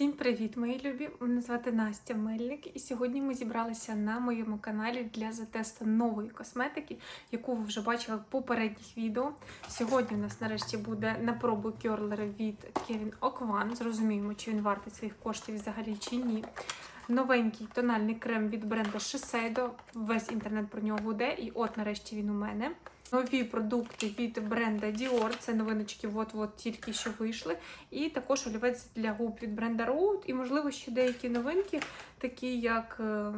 Всім привіт, мої любі! Мене звати Настя Мельник, і сьогодні ми зібралися на моєму каналі для затесту нової косметики, яку ви вже бачили в попередніх відео. Сьогодні у нас нарешті буде на пробу кьорлера від Kevin Окван. Зрозуміємо, чи він вартий своїх коштів взагалі чи ні. Новенький тональний крем від бренду Shiseido. Весь інтернет про нього гуде, і от нарешті він у мене. Нові продукти від бренда Dior. Це новиночки, от-от тільки що вийшли. І також олівець для губ від бренда Rode. І, можливо, ще деякі новинки, такі як е,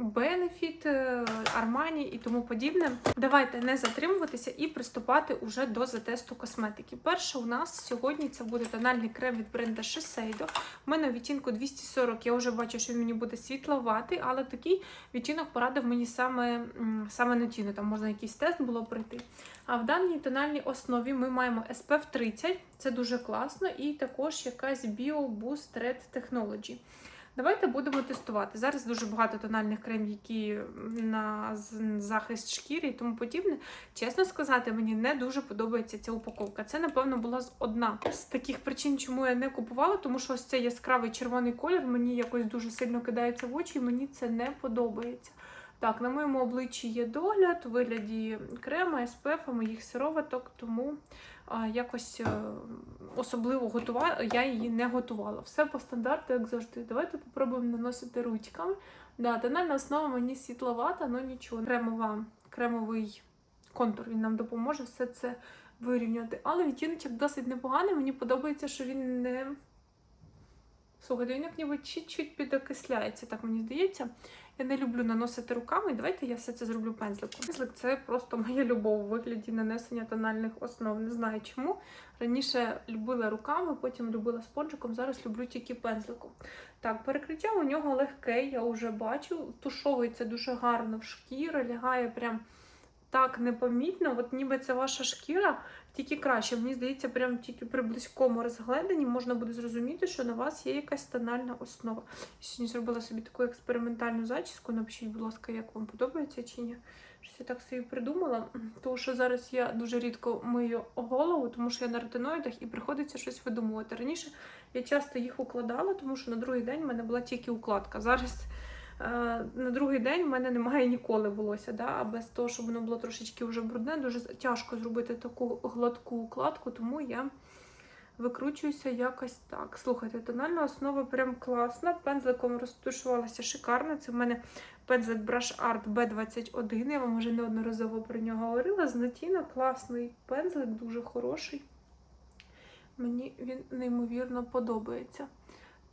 Benefit, е, Armani і тому подібне. Давайте не затримуватися і приступати уже до затесту косметики. Перше у нас сьогодні це буде тональний крем від бренда Shiseido. У мене відтінку 240. Я вже бачу, що він мені буде світловатий, але такий відтінок порадив мені саме, саме Notino. Там можна якийсь тест було пройти. А в даній тональній основі ми маємо SPF 30, це дуже класно, і також якась Bio Boost Red Technology. Давайте будемо тестувати. Зараз дуже багато тональних кремів, які на захист шкіри і тому подібне. Чесно сказати, мені не дуже подобається ця упаковка. Це, напевно, була одна з таких причин, чому я не купувала, тому що ось цей яскравий червоний колір мені якось дуже сильно кидається в очі, і мені це не подобається. Так, на моєму обличчі є догляд у вигляді крема, SPF, моїх сироваток, тому якось е, особливо готувала, я її не готувала. Все по стандарту, як завжди. Давайте попробуємо наносити ручками. Да, тональна основа мені світловата, але нічого. Кремова, кремовий контур він нам допоможе все це вирівняти. Але відтіночок досить непоганий. Мені подобається, що він не. Слухайте, він як ніби чуть-чуть підокисляється, так мені здається. Я не люблю наносити руками. Давайте я все це зроблю пензликом. Пензлик це просто моя любов у вигляді нанесення тональних основ. Не знаю чому. Раніше любила руками, потім любила спонжиком, зараз люблю тільки пензликом. Так, перекриття у нього легке, я вже бачу. Тушовується дуже гарно в шкіру, лягає прям так непомітно. От ніби це ваша шкіра, тільки краще. Мені здається, прям тільки при близькому розгляданні можна буде зрозуміти, що на вас є якась тональна основа. Я сьогодні зробила собі таку експериментальну зачіску. Напишіть, будь ласка, як вам подобається чи ні. Щось я так собі придумала, тому що зараз я дуже рідко мию голову, тому що я на ретиноїдах і приходиться щось видумувати. Раніше я часто їх укладала, тому що на другий день в мене була тільки укладка. Зараз на другий день в мене немає ніколи волосся. Да? А без того, щоб воно було трошечки вже брудне, дуже тяжко зробити таку гладку укладку, тому я викручуюся якось так. Слухайте, тональна основа прям класна. Пензликом розташувалася шикарно. Це в мене пензлик Brush Art B21. Я вам вже неодноразово про нього говорила. З Натіна класний пензлик, дуже хороший. Мені він неймовірно подобається.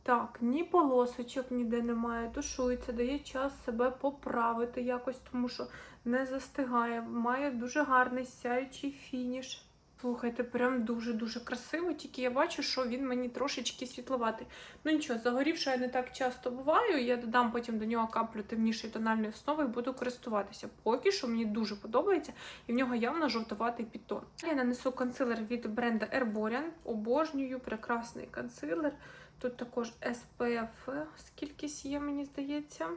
Так, ні полосочок ніде немає, тушується, дає час себе поправити якось, тому що не застигає. Має дуже гарний сяючий фініш. Слухайте, прям дуже-дуже красиво, тільки я бачу, що він мені трошечки світловатий. Ну нічого, загорівши я не так часто буваю. Я додам потім до нього каплю темнішої тональної основи і буду користуватися. Поки що мені дуже подобається, і в нього явно жовтуватий підтон. Я нанесу консилер від бренда Herborian. Обожнюю, прекрасний консилер. Тут також SPF, скількись є, мені здається.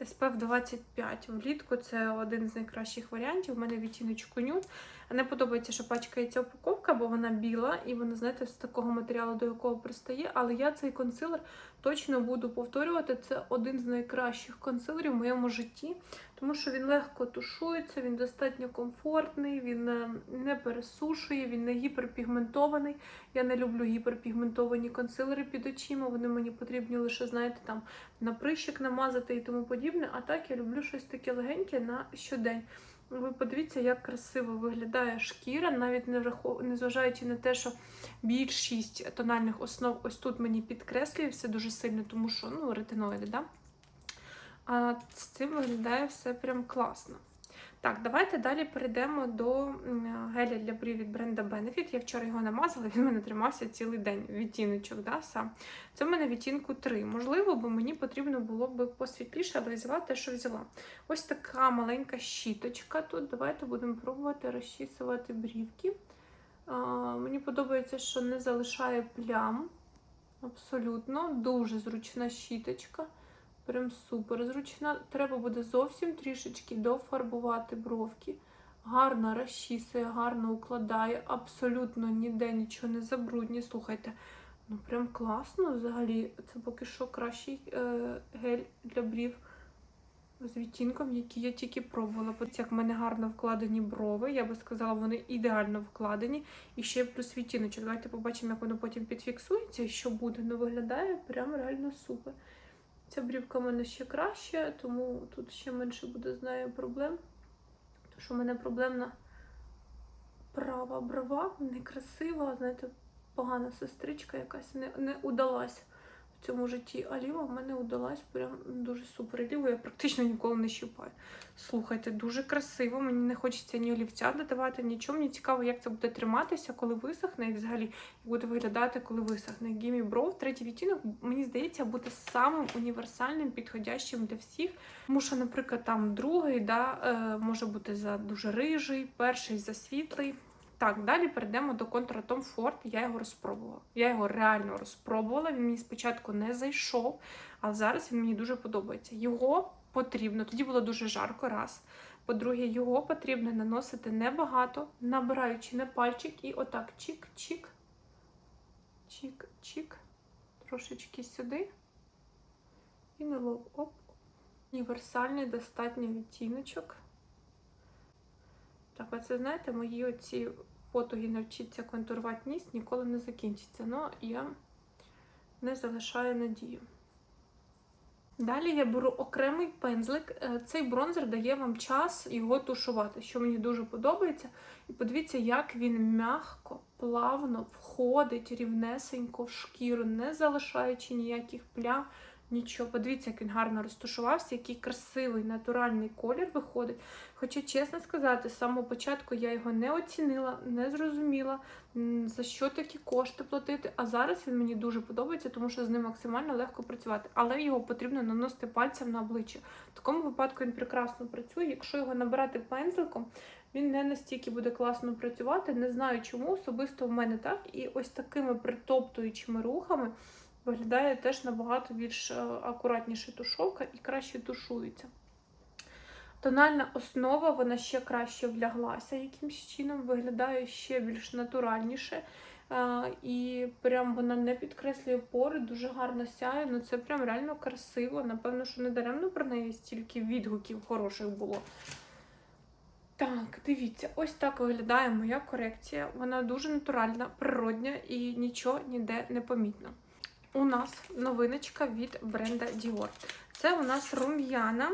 SPF 25 влітку це один з найкращих варіантів. У мене відтіночку нюд. Не подобається, що пачкається упаковка, бо вона біла і вона, знаєте, з такого матеріалу, до якого пристає. Але я цей консилер точно буду повторювати. Це один з найкращих консилерів в моєму житті, тому що він легко тушується, він достатньо комфортний, він е, не пересушує, він не гіперпігментований. Я не люблю гіперпігментовані консилери під очима. Вони мені потрібні лише, знаєте, там на прищик намазати і тому подібне. А так я люблю щось таке легеньке на щодень. Ви подивіться, як красиво виглядає шкіра, навіть незважаючи на те, що більшість тональних основ ось тут мені підкреслює все дуже сильно, тому що ну, ретиноїди, да? А з цим виглядає все прям класно. Так, давайте далі перейдемо до геля для брів від бренда Benefit. Я вчора його намазала, він мене тримався цілий день. Відтіночок, да, сам. Це в мене відтінку 3. Можливо, бо мені потрібно було б посвітліше, але взяла те, що взяла. Ось така маленька щіточка тут. Давайте будемо пробувати розчісувати брівки. А, мені подобається, що не залишає плям. Абсолютно, дуже зручна щіточка. Прям супер зручна. Треба буде зовсім трішечки дофарбувати бровки. Гарно розчісує, гарно укладає, абсолютно ніде нічого не забруднює. Слухайте, Ну, прям класно взагалі. Це поки що кращий е, гель для брів з відтінком, який я тільки пробувала. Подивіться, як в мене гарно вкладені брови. Я би сказала, вони ідеально вкладені. І ще плюс відтіночок. Давайте побачимо, як воно потім підфіксується і що буде. Ну, виглядає прям реально супер. Ця брівка в мене ще краще, тому тут ще менше буде з нею проблем. Тому що в мене проблемна права брова, некрасива, знаєте, погана сестричка якась не, не удалась цьому житті. А ліва в мене удалась прям дуже супер. Ліву я практично ніколи не щипаю. Слухайте, дуже красиво. Мені не хочеться ні олівця додавати, нічого. Мені цікаво, як це буде триматися, коли висохне, і взагалі буде виглядати, коли висохне. Гімі Бров, третій відтінок, мені здається, буде самим універсальним, підходящим для всіх. Тому що, наприклад, там другий да, е, може бути за дуже рижий, перший за світлий. Так, далі перейдемо до контура Tom Ford. Я його розпробувала. Я його реально розпробувала. Він мені спочатку не зайшов, а зараз він мені дуже подобається. Його потрібно, тоді було дуже жарко, раз. По-друге, його потрібно наносити небагато, набираючи на пальчик і отак чик-чик, чик-чик, трошечки сюди. І на лоб. Оп. Універсальний достатньо відтіночок. Так, оце знаєте, мої оці потуги навчитися контурувати ніс ніколи не закінчиться. Ну, я не залишаю надію. Далі я беру окремий пензлик. Е, Цей бронзер дає вам час його тушувати, що мені дуже подобається. І подивіться, як він м'яко, плавно входить рівнесенько в шкіру, не залишаючи ніяких плям. Нічого, подивіться, як він гарно розташувався, який красивий натуральний колір виходить. Хоча, чесно сказати, з самого початку я його не оцінила, не зрозуміла, за що такі кошти платити. А зараз він мені дуже подобається, тому що з ним максимально легко працювати. Але його потрібно наносити пальцем на обличчя. В такому випадку він прекрасно працює. Якщо його набирати пензликом, він не настільки буде класно працювати. Не знаю чому, особисто в мене так. І ось такими притоптуючими рухами виглядає теж набагато більш е, акуратніше тушовка і краще тушується. Тональна основа, вона ще краще вляглася якимось чином, виглядає ще більш натуральніше. Е, І прям вона не підкреслює пори, дуже гарно сяє. Ну це прям реально красиво. Напевно, що не даремно про неї стільки відгуків хороших було. Так, дивіться, ось так виглядає моя корекція. Вона дуже натуральна, природня і нічого ніде не помітно. У нас новиночка від бренда Dior. Це у нас рум'яна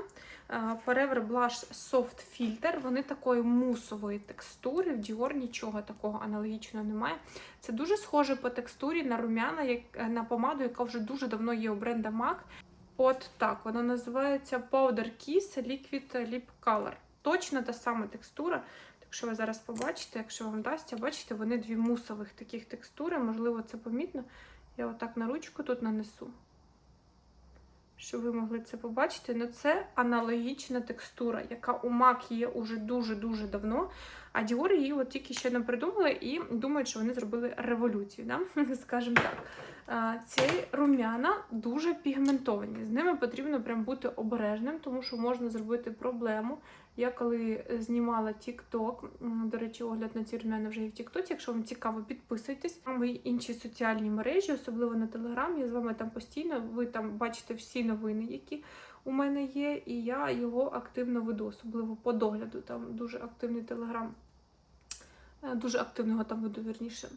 е, Forever Blush Soft Filter. Вони такої мусової текстури. В Dior нічого такого аналогічного немає. Це дуже схоже по текстурі на рум'яна, е, на помаду, яка вже дуже давно є у бренда MAC. От так, вона називається Powder Kiss Liquid Lip Color. Точно та сама текстура. Якщо ви зараз побачите, якщо вам дасться, бачите, вони дві мусових таких текстури, можливо, це помітно. Я отак на ручку тут нанесу, щоб ви могли це побачити. Ну, це аналогічна текстура, яка у MAC є уже дуже-дуже давно. А Dior її от тільки ще не придумали і думають, що вони зробили революцію, да? скажімо так. Ці рум'яна дуже пігментовані. З ними потрібно прям бути обережним, тому що можна зробити проблему. Я коли знімала TikTok, до речі, огляд на ці рум'яна вже є в TikTok, Якщо вам цікаво, підписуйтесь на мої інші соціальні мережі, особливо на Telegram. Я з вами там постійно. Ви там бачите всі новини, які у мене є, і я його активно веду, особливо по догляду. Там дуже активний. Е, Дуже активного там веду, вірніше.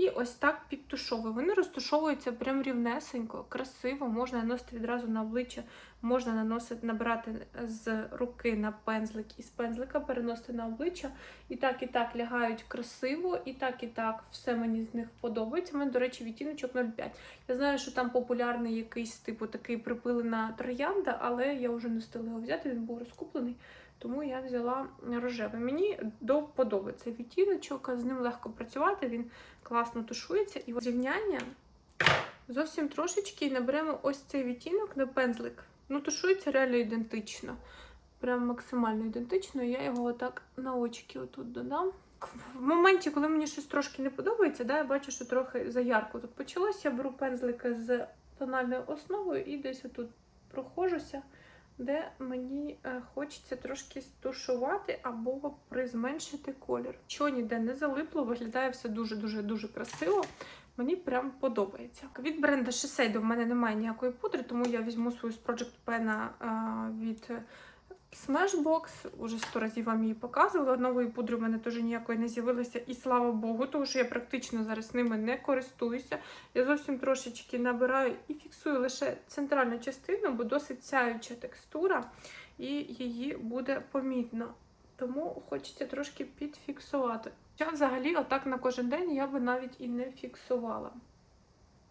І ось так підтушовую. Вони розтушовуються прям рівнесенько, красиво. Можна наносити відразу на обличчя, можна наносити, набирати з руки на пензлик і з пензлика переносити на обличчя. І так, і так лягають красиво, і так, і так все мені з них подобається. У мене, до речі, відтіночок 0,5. Я знаю, що там популярний якийсь типу такий припилена троянда, але я вже не встигла його взяти, він був розкуплений. Тому я взяла рожевий. Мені до відтіночок, з ним легко працювати, він класно тушується. І зрівняння зовсім трошечки наберемо ось цей відтінок на пензлик. Ну, тушується реально ідентично. Прям максимально ідентично. Я його отак на очки отут додам. В моменті, коли мені щось трошки не подобається, да, я бачу, що трохи заярко тут почалося. Я беру пензлика з тональною основою і десь отут прохожуся де мені е, хочеться трошки стушувати або призменшити колір. Що ніде не залипло, виглядає все дуже-дуже дуже красиво. Мені прям подобається. Від бренду Shiseido в мене немає ніякої пудри, тому я візьму свою з Project Pen від Smashbox. Уже сто разів вам її показувала. Нової пудри в мене теж ніякої не з'явилося. І слава Богу, тому що я практично зараз ними не користуюся. Я зовсім трошечки набираю і фіксую лише центральну частину, бо досить сяюча текстура, і її буде помітно. Тому хочеться трошки підфіксувати. Хоча взагалі, отак на кожен день я би навіть і не фіксувала.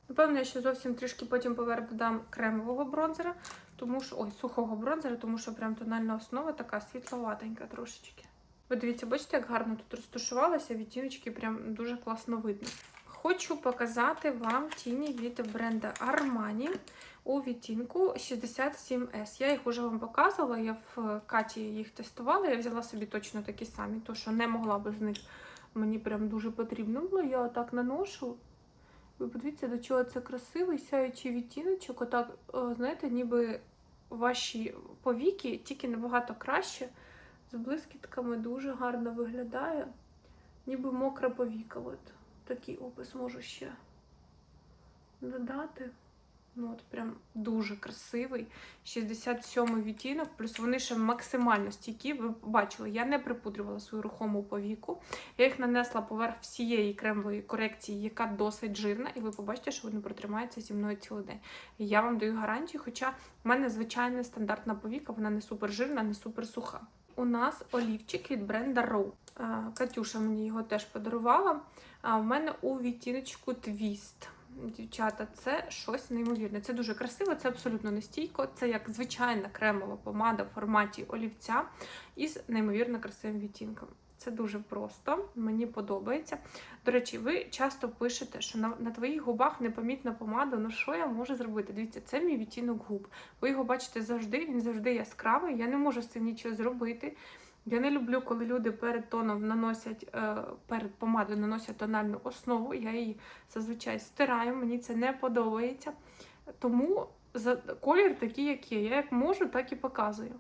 Напевно, я ще зовсім трішки потім поверх додам кремового бронзера, тому що ой, сухого бронзера, тому що прям тональна основа така світловатенька трошечки. Ви дивіться, бачите, як гарно тут розташувалася, відтіночки прям дуже класно видно. Хочу показати вам тіні від бренду Armani у відтінку 67S. Я їх вже вам показувала, я в Каті їх тестувала, я взяла собі точно такі самі, то що не могла без них. Мені прям дуже потрібно було. Я отак наношу. Ви подивіться, до чого це красивий сяючий відтіночок. Отак, знаєте, ніби ваші повіки, тільки набагато краще. З блискітками дуже гарно виглядає. Ніби мокра повіка. От такий опис можу ще додати. Ну, от прям дуже красивий. 67 відтінок, плюс вони ще максимально стійкі. Ви бачили, я не припудрювала свою рухому повіку. Я їх нанесла поверх всієї кремової корекції, яка досить жирна, і ви побачите, що вони протримаються зі мною цілий день. Я вам даю гарантію, хоча в мене звичайна стандартна повіка, вона не супер жирна, не супер суха. У нас олівчик від бренда Row. Катюша мені його теж подарувала. А в мене у відтіночку Twist. Дівчата, це щось неймовірне. Це дуже красиво, це абсолютно не стійко. Це як звичайна кремова помада в форматі олівця із неймовірно красивим відтінком. Це дуже просто, мені подобається. До речі, ви часто пишете, що на, на твоїх губах непомітна помада. Ну що я можу зробити? Дивіться, це мій відтінок губ. Ви його бачите завжди, він завжди яскравий. Я не можу з цим нічого зробити. Я не люблю, коли люди перед тоном наносять, е, перед помадою наносять тональну основу. Я її зазвичай стираю, мені це не подобається. Тому колір такий, як є. Я як можу, так і показую.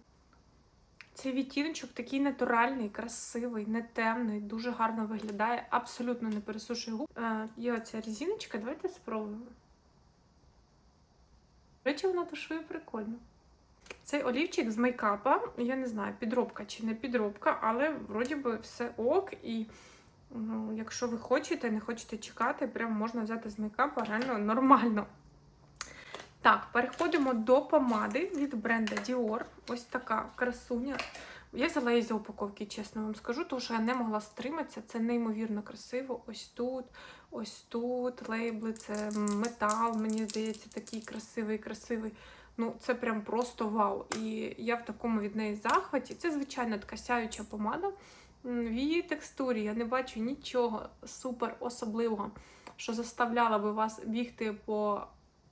Цей відтіночок такий натуральний, красивий, не темний, дуже гарно виглядає, абсолютно не пересушує губ. Е, Є оця резиночка, давайте спробуємо. До речі, вона тушує прикольно. Цей олівчик з мейкапа, я не знаю, підробка чи не підробка, але вроді би все ок. І ну, якщо ви хочете, не хочете чекати, прям можна взяти з мейкапа реально нормально. Так, переходимо до помади від бренда Dior. Ось така красуня. Я взяла її з упаковки, чесно вам скажу, тому що я не могла стриматися. Це неймовірно красиво. Ось тут, ось тут лейбли, це метал, мені здається, такий красивий, красивий. Ну, це прям просто вау. І я в такому від неї захваті. Це, звичайно, така сяюча помада. В її текстурі я не бачу нічого супер особливого, що заставляло би вас бігти по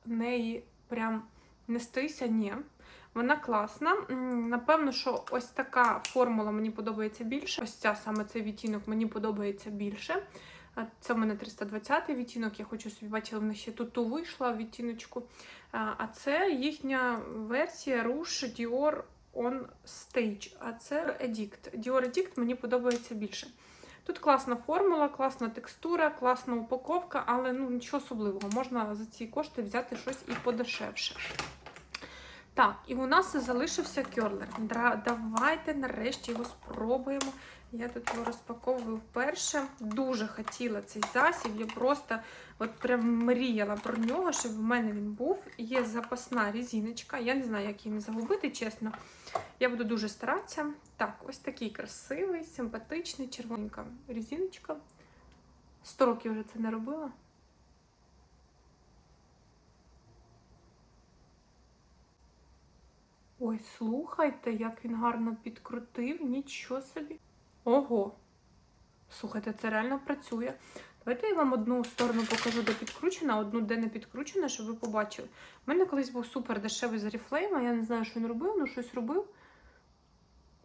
неї, прям нестися. Ні. Вона класна. Напевно, що ось така формула мені подобається більше. Ось ця саме цей відтінок мені подобається більше. Це в мене 320 відтінок, я хочу собі бачила, вона ще тут вийшла в відтіночку. А це їхня версія Rouge Dior On Stage. А це Edict. Dior Edict мені подобається більше. Тут класна формула, класна текстура, класна упаковка, але ну, нічого особливого. Можна за ці кошти взяти щось і подешевше. Так, і у нас залишився кьорлер. Давайте нарешті його спробуємо. Я тут його розпаковую вперше. Дуже хотіла цей засіб. Я просто от прям мріяла про нього, щоб в мене він був. Є запасна різиночка. Я не знаю, як її не загубити, чесно. Я буду дуже старатися. Так, ось такий красивий, симпатичний, червоненька різиночка. Сто років вже це не робила. Ой, слухайте, як він гарно підкрутив, нічого собі. Ого! Слухайте, це реально працює. Давайте я вам одну сторону покажу, де підкручена, одну, де не підкручена, щоб ви побачили. У мене колись був супер дешевий з Oriflame, я не знаю, що він робив, ну щось робив.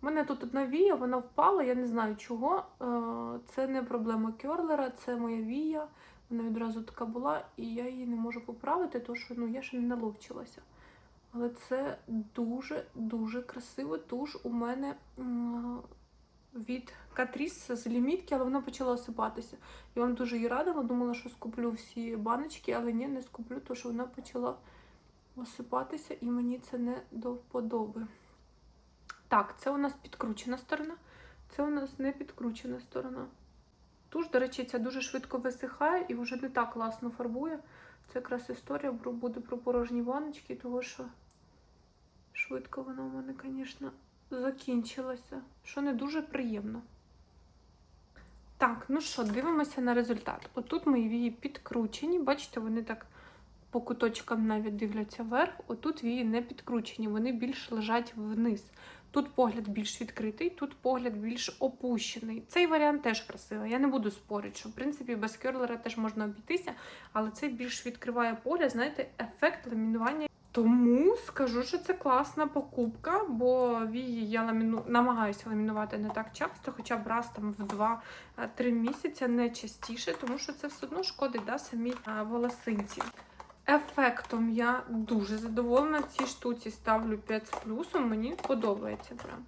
У мене тут одна вія, вона впала, я не знаю чого. Е, це не проблема керлера, це моя вія. Вона відразу така була, і я її не можу поправити, тому що ну, я ще не наловчилася. Але це дуже-дуже красиво. Туш у мене від Catrice з лімітки, але вона почала осипатися. Я вам дуже її радила, думала, що скуплю всі баночки, але ні, не скуплю, тому що вона почала осипатися і мені це не до вподоби. Так, це у нас підкручена сторона, це у нас не підкручена сторона. Туш, до речі, ця дуже швидко висихає і вже не так класно фарбує. Це якраз історія буде про порожні ваночки, тому що швидко вона у мене, звісно, закінчилася, що не дуже приємно. Так, ну що, дивимося на результат. Отут мої вії підкручені, бачите, вони так по куточкам навіть дивляться вверх. Отут вії не підкручені, вони більш лежать вниз. Тут погляд більш відкритий, тут погляд більш опущений. Цей варіант теж красивий. Я не буду спорити, що в принципі без керлера теж можна обійтися, але цей більш відкриває погляд, знаєте, ефект ламінування. Тому скажу, що це класна покупка, бо вії я ламіну... намагаюся ламінувати не так часто, хоча б раз там в 2-3 місяці, не частіше, тому що це все одно шкодить да, самій а, волосинці. Ефектом я дуже задоволена. Цій штуці ставлю 5 з плюсом, мені подобається прям.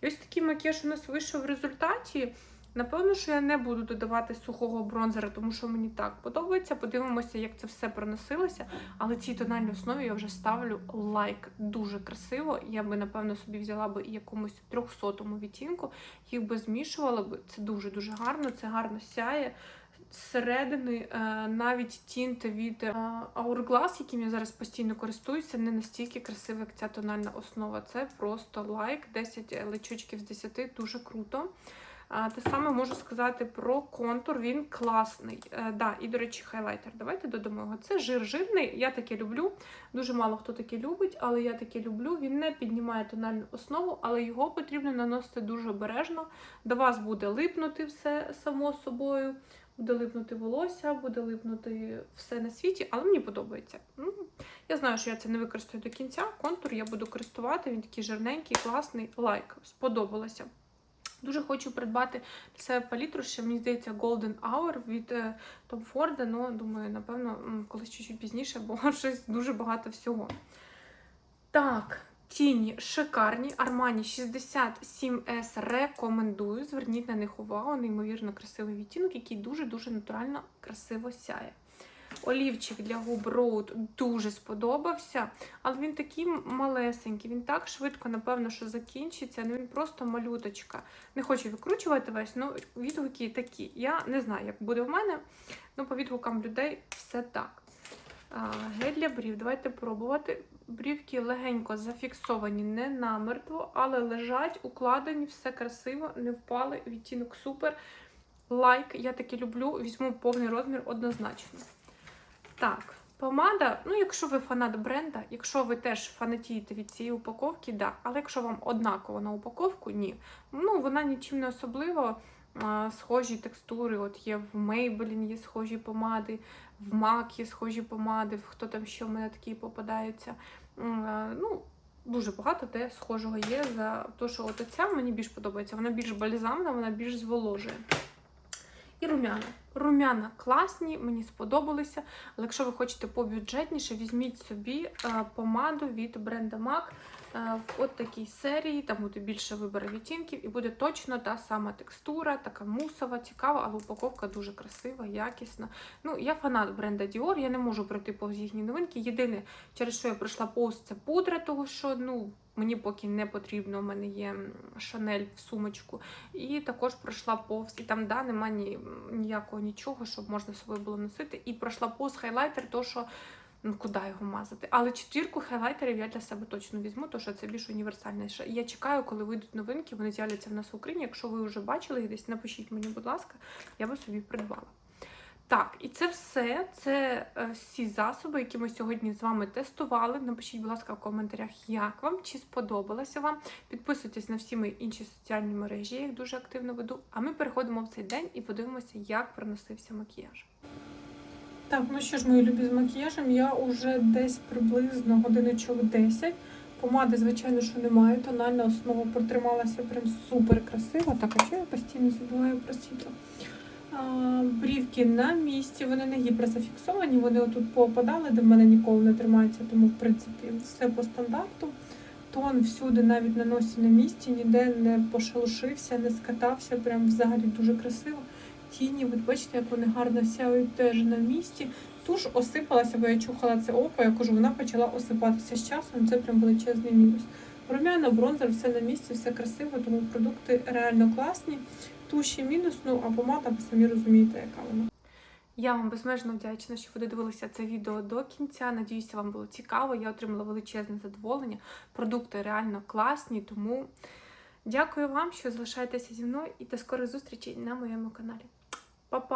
І ось такий макіяж у нас вийшов в результаті. Напевно, що я не буду додавати сухого бронзера, тому що мені так подобається. Подивимося, як це все проносилося. Але цій тональній основі я вже ставлю лайк. Дуже красиво. Я би, напевно, собі взяла би і якомусь 300-му відтінку, їх би змішувала би. Це дуже-дуже гарно, це гарно сяє. Зсередини е, навіть тінт від е, Hourglass, яким я зараз постійно користуюся, не настільки красивий, як ця тональна основа. Це просто лайк, 10 личучків з 10, дуже круто. Те саме можу сказати про контур, він класний. Е, да, І, до речі, хайлайтер. Давайте додамо його. Це жир жирний, я таке люблю. Дуже мало хто таке любить, але я таке люблю. Він не піднімає тональну основу, але його потрібно наносити дуже обережно. До вас буде липнути все само собою, буде липнути волосся, буде липнути все на світі, але мені подобається. Я знаю, що я це не використаю до кінця. Контур я буду користувати, він такий жирненький, класний, лайк. Сподобалося. Дуже хочу придбати себе палітру, що мені здається Golden Hour від е, Tom Ford, ну, думаю, напевно, колись чуть-чуть пізніше, бо щось дуже багато всього. Так, тіні шикарні. Armani 67S рекомендую. Зверніть на них увагу, неймовірно красивий відтінок, який дуже-дуже натурально красиво сяє. Олівчик для губ Road дуже сподобався, але він такий малесенький, він так швидко, напевно, що закінчиться. Ну він просто малюточка. Не хочу викручувати весь, ну відгуки такі. Я не знаю, як буде в мене, ну по відгукам людей все так. Гель для брів, давайте пробувати. Брівки легенько зафіксовані, не намертво, але лежать, укладені, все красиво, не впали, відтінок супер. Лайк, я таки люблю, візьму повний розмір однозначно. Так, помада, ну, якщо ви фанат бренда, якщо ви теж фанатієте від цієї упаковки, да. Але якщо вам однаково на упаковку, ні. Ну, вона нічим не особливо. Схожі текстури, от є в Maybelline є схожі помади, в MAC є схожі помади, хто там ще в мене такі попадаються. Ну, дуже багато де схожого є за те, що от ця мені більш подобається. Вона більш бальзамна, вона більш зволожує. І румяна. Румяна класні, мені сподобалися. Але якщо ви хочете побюджетніше, візьміть собі е, помаду від бренда MAC е, в от такій серії. Там буде більше вибору відтінків, і буде точно та сама текстура, така мусова, цікава, але упаковка дуже красива, якісна. Ну, я фанат бренда Dior, я не можу пройти повз їхні новинки. Єдине, через що я пройшла повз, це пудра, того що ну. Мені поки не потрібно, у мене є шанель в сумочку. І також пройшла повз, і там да, нема ні, ніякого нічого, щоб можна з собою було носити. І пройшла повз хайлайтер, то що ну куди його мазати. Але четвірку хайлайтерів я для себе точно візьму, тому що це більш універсальне. Я чекаю, коли вийдуть новинки, вони з'являться в нас в Україні. Якщо ви вже бачили десь, напишіть мені, будь ласка, я би собі придбала. Так, і це все. Це е, всі засоби, які ми сьогодні з вами тестували. Напишіть, будь ласка, в коментарях, як вам, чи сподобалося вам. Підписуйтесь на всі мої інші соціальні мережі, я їх дуже активно веду. А ми переходимо в цей день і подивимося, як проносився макіяж. Так, ну що ж, мої любі з макіяжем, я вже десь приблизно годиночок 10. Помади, звичайно, що немає. Тональна основа протрималася прям супер красиво. Так, а що я постійно забуваю про світло? Брівки на місці, вони не гіперзафіксовані, вони отут попадали, де в мене ніколи не тримаються, тому в принципі все по стандарту. Тон всюди, навіть на носі на місці, ніде не пошелушився, не скатався. Прям взагалі дуже красиво. Тіні, ви бачите, як вони гарно сяють теж на місці. Туш осипалася, бо я чухала це око, я кажу, вона почала осипатися з часом. Це прям величезний мінус. Румяна, бронзер, все на місці, все красиво, тому продукти реально класні. Туші мінус, ну а помада, ви самі розумієте, яка вона. Я вам безмежно вдячна, що ви додивилися це відео до кінця. Надіюся, вам було цікаво. Я отримала величезне задоволення. Продукти реально класні, тому дякую вам, що залишаєтеся зі мною і до скорих зустрічей на моєму каналі. Па-па!